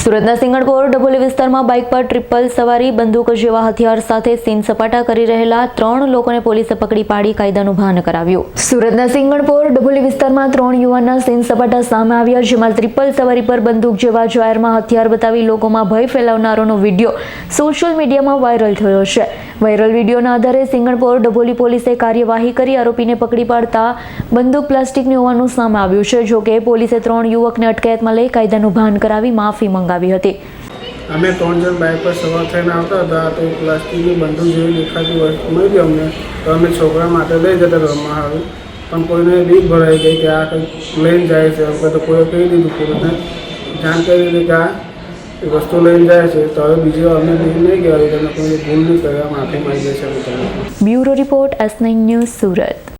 સુરતના સિંગણપોર ડભોલી વિસ્તારમાં બાઇક પર ટ્રિપલ સવારી, બંદૂક જેવા હથિયાર સાથે સીન સપાટા કરી રહેલા ત્રણ લોકોને પોલીસે પકડી પાડી કાયદાનું ભાન કરાવ્યું. સુરતના સિંગણપોર ડભોલી વિસ્તારમાં ત્રણ યુવાનના સીન સપાટા સામે આવ્યા, જેમાં ટ્રિપલ સવારી પર બંદૂક જેવા જાહેરમાં હથિયાર બતાવી લોકોમાં ભય ફેલાવનારોનો વીડિયો સોશિયલ મીડિયામાં વાયરલ થયો છે. વાયરલ વિડીયોના આધારે સિંગણપોર ડભોલી પોલીસે કાર્યવાહી કરી આરોપીને પકડી પાડતા બંદૂક પ્લાસ્ટિકની હોવાનું સામે આવ્યું છે, જોકે પોલીસે ત્રણ યુવકને અટકાયતમાં લઈ કાયદાનું ભાન કરાવી માફી મંગાવી હતી. અમે ત્રણ જણ બાઇક પર સવાર થઈને આવતા હતા તો પ્લાસ્ટિકની બંદૂક જેવી દેખાતી વસ્તુ મળી અમને. તો અમે છોકરા માટે લઈ જતા રમવા આવ્યું પણ કોઈને બીક ભરાઈ ગઈ કે આ કંઈક લઈને જાય છે. અથવા તો કોઈએ કહી દીધું પુરુષને જાણ કરી દીધી કે આ વસ્તુ લઈને જાય છે. તો હવે બીજી વાર અમે લઈને નહીં ગયા તમે કોઈ ભૂલ નહીં કરવા માફી માંગીએ છીએ અમે bureau report S nine news Surat.